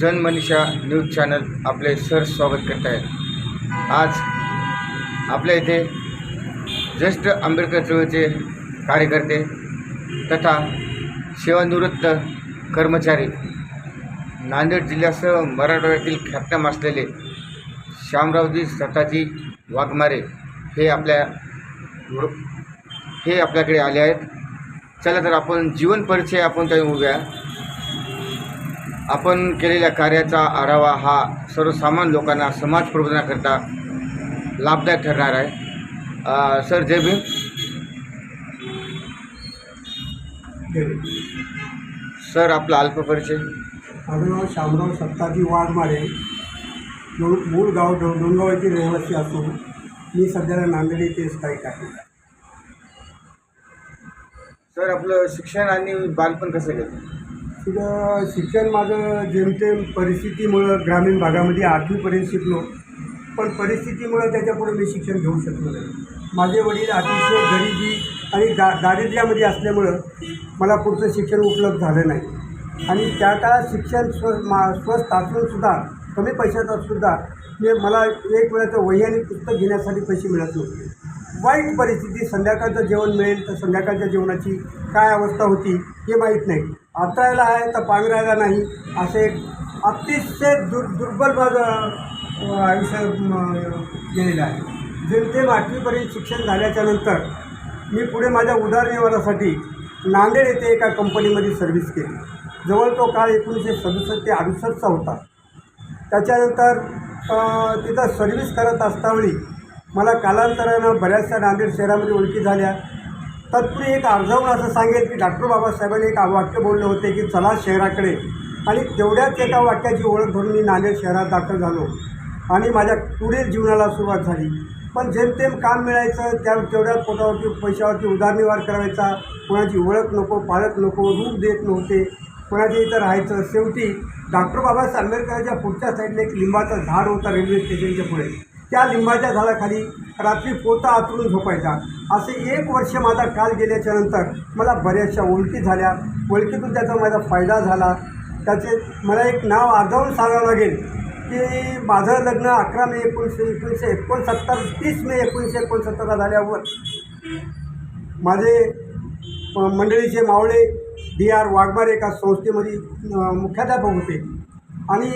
जनमनीषा news channel आपले sir स्वागत करत आहेत आज आपल्या इथे ज्येष्ठ आंबेडकर चळवळीचे कार्यकर्ते तथा सेवानिवृत्त कर्मचारी नांदेड जिल्ह्यासह मराठवाड्यातील ख्यातनाम असलेले श्यामरावजी सताजी वाघमारे हे आपल्या हे आपल्याकडे आले आहेत. चला तर आपण जीवन परिचय आपण त्या उभ्या. आपण केलेल्या कार्याचा आढावा हा सर्वसामान्य लोकांना समाज प्रबोधनाकरता लाभदायक ठरणार आहे. सर जय भीम. सर आपला अल्प परिचय. माझं नाव शामराव सत्ताजी वाघमारे. डो मूळ गाव डो डोंगाव येथील रहिवासी असून मी सध्याला नांदेड येथे स्थायिक आहे. सर आपलं शिक्षण आणि बालपण कसं गेलं? तिथं शिक्षण माझं जेमतेम परिस्थितीमुळं ग्रामीण भागामध्ये आठवीपर्यंत शिकलो. पण परिस्थितीमुळं त्याच्यापुढे मी शिक्षण घेऊ शकलो नाही. माझे वडील अतिशय गरिबी आणि दा दारिद्र्यामध्ये असल्यामुळं मला पुढचं शिक्षण उपलब्ध झालं नाही. आणि त्या काळात शिक्षण स्व मा स्वस्त असूनसुद्धा कमी पैशात सुद्धा मी मला एक वेळाचं वही पुस्तक घेण्यासाठी पैसे मिळत नव्हते. वाईट परिस्थिती संध्याकाळचं जेवण मिळेल तर संध्याकाळच्या जेवणाची काय अवस्था होती हे माहीत नाही. आत्रायला आहे तर पांघरायला नाही असे अतिशय दुर दुर्बल भाग आयुष्य गेलेलं आहे. जेमतेम आठवीपर्यंत शिक्षण झाल्याच्यानंतर मी पुढे माझ्या उदरनिर्वाहासाठी नांदेड येथे एका कंपनीमध्ये सर्व्हिस केली. जवळ तो काळ एकोणीसशे सदुसष्ट ते अडुसष्टचा होता. त्याच्यानंतर तिथं सर्व्हिस करत असतावेळी मला कालांतरानं बऱ्याचशा नांदेड शहरामध्ये ओळखी झाल्या. तत्पूर्वी एक अर्जावून असं सांगेल की डॉक्टर बाबासाहेबांनी एक वाक्य बोलले होते की चला शहराकडे. आणि तेवढ्याच एका वाक्याची ओळख धरून मी नांदेड शहरात दाखल झालो. आणि माझ्या पुढील जीवनाला सुरुवात झाली. पण जेमतेम काम मिळायचं त्या तेवढ्याच पोटावरती पैशावरती उदारनिर्वाह करायचा. कोणाची ओळख नको पाळत नको रूप देत नव्हते. कोणाच्या इथं राहायचं. शेवटी डॉक्टर बाबासाहेब आंबेडकरांच्या पुढच्या साईडला एक लिंबाचं झाड होता रेल्वे स्टेशनच्या पुढे. त्या लिंबाच्या झाडाखाली रात्री पोता आतरून झोपायचा. असे एक वर्ष माझा काल गेल्याच्यानंतर मला बऱ्याचशा ओळखी झाल्या. ओळखीतून त्याचा माझा फायदा झाला. त्याचे मला एक नाव अर्धावून सांगावं लागेल की माझं लग्न अकरा मे एकोणीसशे एकोणीसशे एकोणसत्तर तीस मे एकोणीसशे एकोणसत्तरला झाल्यावर माझे मंडळीचे मावळे डी आर वाघमारे एका संस्थेमध्ये मुख्याध्यापक होते. आणि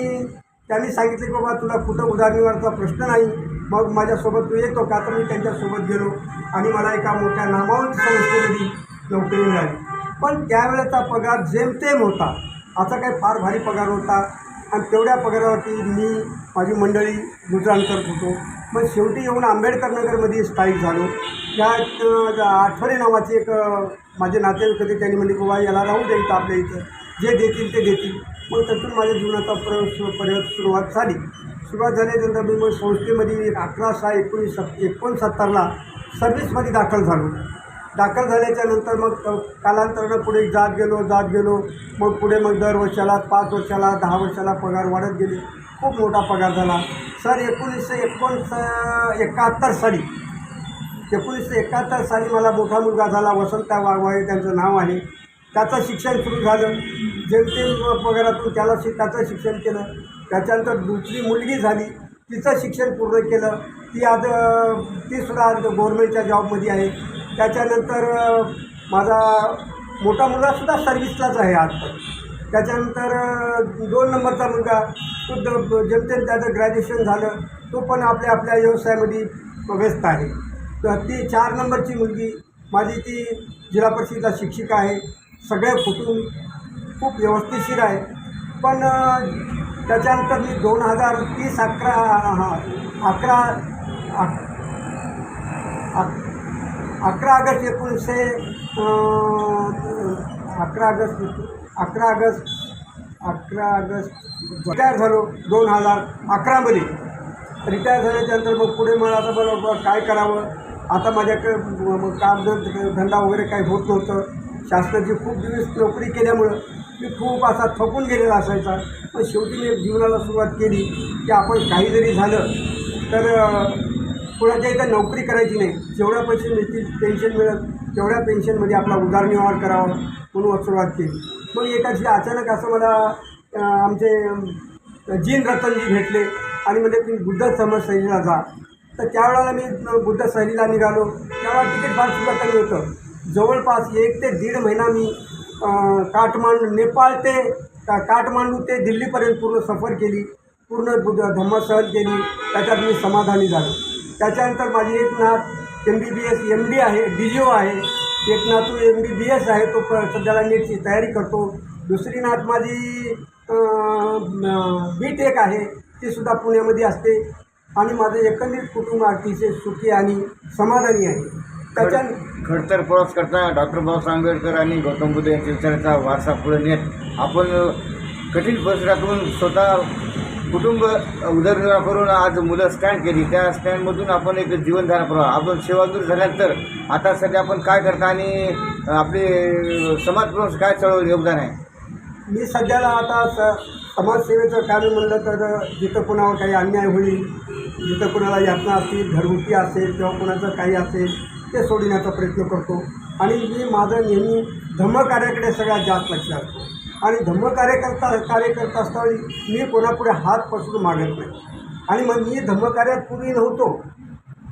त्यांनी सांगितले की बाबा तुला कुठं उदाहरणीवरचा प्रश्न नाही. मग माझ्यासोबत तू येतो का? तर मी त्यांच्यासोबत गेलो आणि मला एका मोठ्या नामावंत संस्थेमध्ये नोकरी मिळाली. पण त्यावेळेचा पगार जेमतेम होता. असा काही फार भारी पगार होता. आणि तेवढ्या पगारावरती मी माझी मंडळी गुजराण करत होतो. मग शेवटी येऊन आंबेडकर नगरमध्ये स्थायिक झालो. त्या आठवडे नावाचे एक माझे नातेवाईक होते. त्यांनी की बाबा याला राहू द्यायचं आपल्या इथं. जे देतील ते देतील. मग त्यातून माझ्या जीवनाचा प्रयोग परत सुरुवात झाली. सुरुवात झाल्यानंतर मी मग संस्थेमध्ये अकरा सहा एकोणीस सत् एकोणसत्तरला सर्व्हिसमध्ये दाखल झालो. दाखल झाल्याच्यानंतर मग कालांतरानं पुढे जात गेलो जात गेलो. मग पुढे मग दर वर्षाला पाच वर्षाला दहा वर्षाला पगार वाढत गेले. खूप मोठा पगार झाला. सर एकोणीसशे एकोणस एकाहत्तर साली. एकोणीसशे एकाहत्तर साली मला मोठा मुलगा झाला. वसंत वाघवाळे त्यांचं नाव आहे. त्याचं शिक्षण सुरू झालं. जेमतेम पगारातून त्याला शि त्याचं शिक्षण केलं. त्याच्यानंतर दुसरी मुलगी झाली. तिचं शिक्षण पूर्ण केलं. ती आज तीसुद्धा आज गव्हर्मेंटच्या जॉबमध्ये आहे. त्याच्यानंतर माझा मोठा मुलगासुद्धा सर्व्हिसलाच आहे आज. पण त्याच्यानंतर दोन नंबरचा मुलगा तो द जेमतेम त्याचं ग्रॅज्युएशन झालं तो पण आपल्या आपल्या व्यवसायामध्ये व्यस्त आहे. तर ती चार नंबरची मुलगी माझी ती जिल्हा परिषदेला शिक्षिका आहे. सगळ्या फुटून खूप व्यवस्थितशीर आहे. पण त्याच्यानंतर मी दोन हजार तीस अकरा हा अकरा अकरा ऑगस्ट एकोणीसशे अकरा ऑगस्ट अकरा ऑगस्ट अकरा ऑगस्ट रिटायर झालो दोन हजार अकरामध्ये रिटायर झाल्याच्यानंतर मग पुढे मला आता बरं काय करावं? आता माझ्याकडे काम धंदा वगैरे काही होत नव्हतं. शासनाची खूप दिवस नोकरी केल्यामुळं मी खूप असा थकून गेलेला असायचा. पण शेवटी मी जीवनाला सुरुवात केली की आपण काही जरी झालं तर कोणाच्या इथं नोकरी करायची नाही. जेवढ्या पैसे मिळतील पेन्शन मिळत तेवढ्या पेन्शनमध्ये आपला उदारनिर्वाह करावा म्हणून सुरुवात केली. मग एका दिवशी अचानक असं मला आमचे जीन रतनजी भेटले आणि म्हणजे तुम्ही बुद्ध समज सहलीला जा. तर त्यावेळेला मी बुद्ध सहलीला निघालो. त्यावेळेला तिकीट फार सुद्धा कमी होतं जवळपास एक ते दीड महिना मी काठमांडू नेपाळ ते का काठमांडू ते दिल्लीपर्यंत पूर्ण सफर केली. पूर्ण बुद्ध धम्म सहल केली. त्याच्यात मी समाधानी झालो. त्याच्यानंतर माझी Eknath M B B S M D आहे डी जी ओ आहे. एक नातू एम बी बी एस आहे तो सध्याला नीटची तयारी करतो. दुसरी नात माझी बी टेक आहे ती सुद्धा पुण्यामध्ये असते. आणि माझं एकंदरीत कुटुंब अतिशय सुखी आणि समाधानी आहे. त्याच्या खडतर प्रवास करताना डॉक्टर बाबासाहेब आंबेडकर आणि गौतम बुद्ध यांच्या विचाराचा वारसा पुढे नेत. आपण कठीण परिसरातून स्वतः कुटुंब उदरनिर्वाह करून आज मुलं स्टँड केली. त्या स्टँडमधून आपण एक जीवनधारा प्रवाह. आपण सेवादूर झाल्यानंतर आता सध्या आपण काय करता आणि आपले समाज प्रवास काय चळवळ योगदान आहे? मी सध्याला आता स समाजसेवेचं कार्य म्हणलं तर जिथं कुणावर काही अन्याय होईल जिथं कुणाला यातना असतील घरगुती असेल किंवा कुणाचं काही असेल ते सोडविण्याचा प्रयत्न करतो. आणि मी माझं नेहमी धम्मकार्याकडे सगळ्यात जास्त लक्ष असतो. आणि धम्मकार्यकर्ता कार्य करत असताना मी कोणापुढे हात पसरून मागत नाही. आणि मग मी धम्मकार्यात पूर्वी नव्हतो.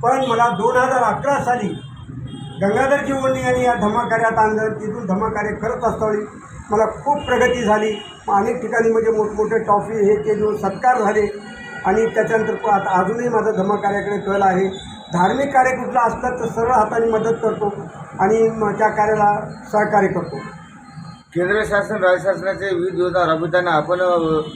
पण मला दोन हजार अकरा साली गंगाधर जीवनी यांनी या धम्मकार्यात आणलं तिथून धम्मकार्य करत असताना मला खूप प्रगती झाली. अनेक ठिकाणी म्हणजे मोठमोठे ट्रॉफी हे ते देऊन सत्कार झाले. आणि त्याच्यानंतर आता अजूनही माझं धम्मकार्याकडे कल आहे. धार्मिक कार्य कुठलं असलं तर सरळ हाताने मदत करतो आणि त्या कार्याला सहकार्य करतो. केंद्र शासन राज्य शासनाचे विविध योजना राबवताना आपण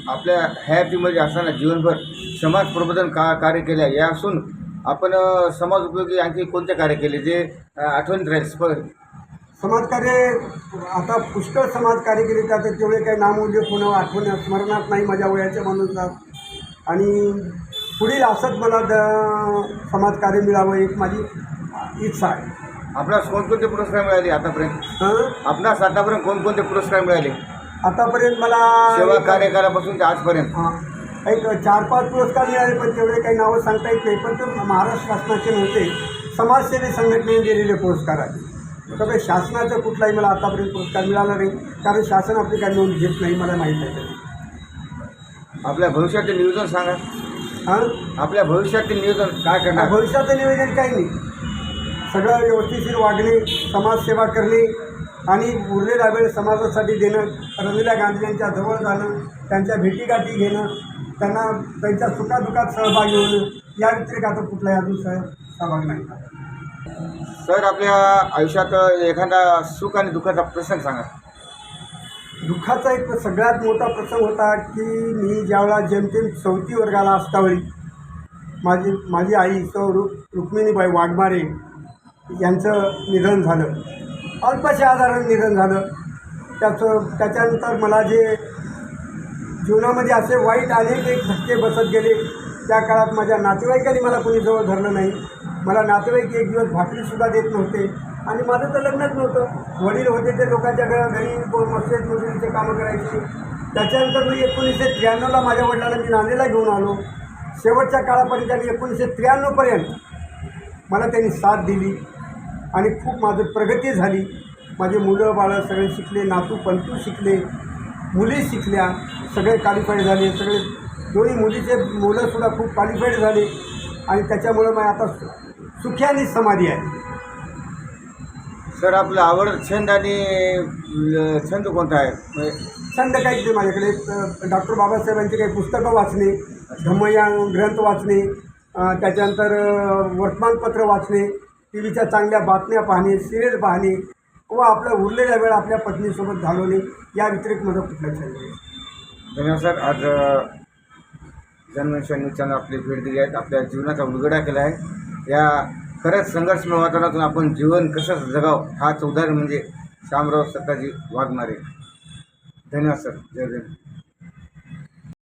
आपल्या हयातीमध्ये असताना जीवनभर समाज प्रबोधन का कार्य केले. या असून आपण समाज उपयोगी आणखी कोणते कार्य केले जे आठवणीत राहील? स्प- समाजकार्य आता पुष्कळ समाजकार्य केले त्यात तेवढे काही नामोल्लेख होणं आठवण स्मरणात नाही माझ्या वयाच्या माणूसात. आणि पुढील असंच मला द समाजकार्य मिळावं एक माझी इच्छा आहे. आपणास कोणकोणते पुरस्कार मिळाले आतापर्यंत? हं? आपणास आतापर्यंत कोणकोणते पुरस्कार मिळाले? आतापर्यंत मला सेवा कार्यकालापासून ते आजपर्यंत. हां. एक चार पाच पुरस्कार मिळाले पण तेवढे काही नावं सांगता येत नाही. पण ते महाराष्ट्र शासनाचे नव्हते. समाजसेवी संघटनेने दिलेले पुरस्कार आहे त्यामुळे शासनाचा कुठलाही मला आतापर्यंत पुरस्कार मिळाला नाही. कारण शासन आपली काही नोंद घेत नाही मला माहीत आहे. आपल्या भविष्याचे नियोजन सांगा. हां? आपल्या भविष्याचे नियोजन काय करणार? भविष्याचं निवेदन काही नाही. सगळं व्यवस्थिशीर वागणे समाजसेवा करणे आणि उरलेला वेळ समाजासाठी देणं रवीला गांधी यांच्या जवळ जाणं त्यांच्या भेटीगाठी घेणं त्यांना त्यांच्या सुखादुखात सहभागी होणं या व्यतिरिक्त आता कुठलाही अजून सह सहभाग नाही. सर आपल्या आयुष्यात एखादा सुख आणि दुःखाचा प्रसंग सांगा. दुःखाचा एक सगळ्यात मोठा प्रसंग होता की मी ज्यावेळा जेमतेम चौथी वर्गाला असतावेळी माझी माझी आई सौ रु रुक्मिणीबाई वाघमारे यांचं निधन झालं. अल्पशा आजारानं निधन झालं. त्याचं त्याच्यानंतर मला जे जीवनामध्ये असे वाईट अनेक एक धक्के बसत गेले त्या काळात माझ्या नातेवाईकांनी मला कोणी जवळ धरलं नाही. मला नातेवाईक एक दिवस भाकरीसुद्धा देत नव्हते. आणि माझं तर लग्नच नव्हतं. वडील होते ते लोकांच्या घ घरी मस्जिद मजुरीचे कामं करायची. त्याच्यानंतर मी एकोणीसशे त्र्याण्णवला माझ्या वडिलांना मी नांदेडला घेऊन आलो. शेवटच्या काळापर्यंत आणि एकोणीसशे त्र्याण्णवपर्यंत मला त्यांनी साथ दिली आणि खूप माझं प्रगती झाली. माझे मुलं बाळं सगळे शिकले नातू पंतू शिकले मुली शिकल्या सगळे क्वालिफाईड झाले सगळे दोन्ही मुलीचे मुलंसुद्धा खूप क्वालिफाईड झाले आणि त्याच्यामुळं मग आता सु- सुखी आणि समाधी आहे. सर आपलं आवड छंद आणि छंद कोणता आहे? म्हणजे छंद काहीच नाही माझ्याकडे? डॉक्टर बाबासाहेबांची काही पुस्तकं वाचणे धम्मया ग्रंथ वाचणे अ, त्याच्यानंतर अ, वर्तमानपत्र वाचणे टी व्हीच्या चांगल्या बातम्या पाहणे सिरियल पाहणे व आपला उरलेला वेळ आपल्या पत्नीसोबत घालवणे या व्यतिरिक्त माझा कुठला छंद नाही. धन्यवाद सर. आज न्यूज चॅनल आपली भेट दिली आहेत आपल्या जीवनाचा उलगडा केला आहे. या खरंच संघर्षमय वातावरणातून आपण जीवन कसं जगाव? हाच उदाहरण म्हणजे शामराव सत्ताजी वाघमारे. धन्यवाद सर. जय जय